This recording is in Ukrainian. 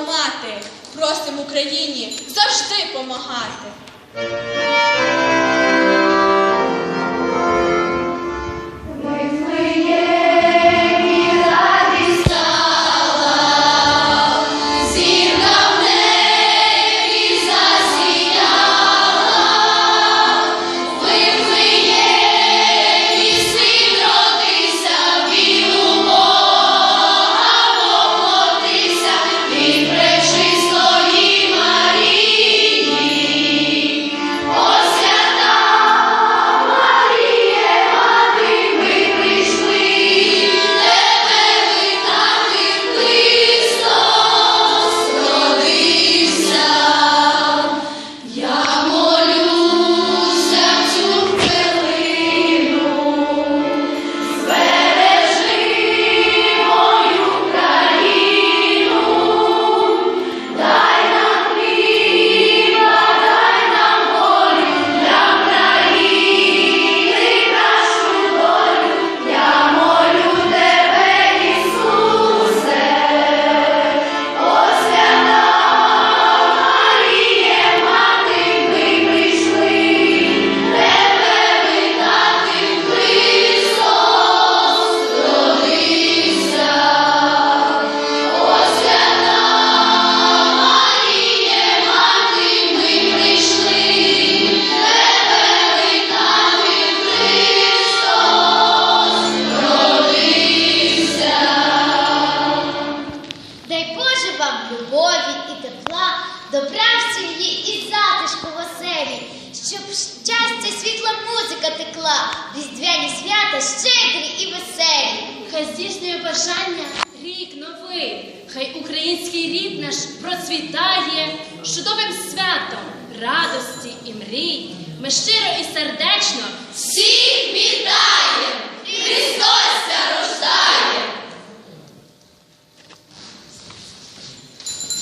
ламати. Просим Україні завжди помагати. текла, різдвяні свята щедрі і веселі. Хай здійснює бажання рік новий, хай український рід наш процвітає чудовим святом радості і мрій. Ми щиро і сердечно всіх вітаємо! Христос!